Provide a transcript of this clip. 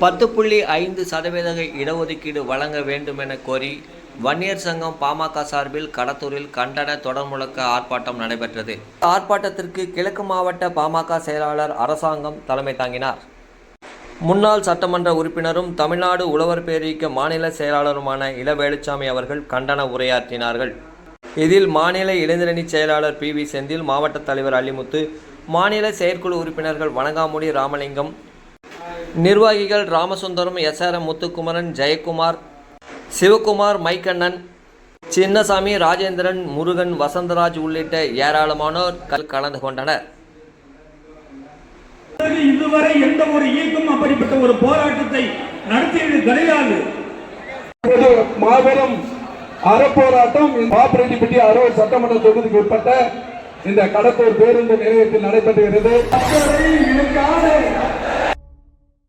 பத்து புள்ளி ஐந்து சதவீத இடஒதுக்கீடு வழங்க வேண்டும் என கோரி வன்னியர் சங்கம் பாமக சார்பில் கடத்தூரில் கண்டன தொடர் முழக்க ஆர்ப்பாட்டம் நடைபெற்றது. ஆர்ப்பாட்டத்திற்கு கிழக்கு மாவட்ட பாமக செயலாளர் அரசாங்கம் தலைமை தாங்கினார். முன்னாள் சட்டமன்ற உறுப்பினரும் தமிழ்நாடு உழவர் பேரியக்க மாநில செயலாளருமான இள வேலுச்சாமி அவர்கள் கண்டன உரையாற்றினார்கள். இதில் மாநில இளைஞரணி செயலாளர் பி வி செந்தில் மாவட்ட தலைவர் அலிமுத்து மாநில செயற்குழு உறுப்பினர்கள் வணங்காமுடி ராமலிங்கம் நிர்வாகிகள் Ramasundaram S R M Muthukumaran Jayakumar Sivakumar Maikannan Chinnasamy Rajendran Murugan Vasantharaj உள்ளிட்ட ஏராளமானோர் கல் கலந்து கொண்டனர். இதுவரை எந்த ஒரு இயக்கம் அப்படிப்பட்ட ஒரு போராட்டத்தை நடத்தியது கிடையாது. மாபெரும் அறப்போராட்டம் பாப்பரெட்டிப்பட்டி அறுபது சட்டமன்ற தொகுதிக்கு உட்பட்ட இந்த கடத்தூர் பேருந்து நிலையத்தில் நடைபெறுகிறது.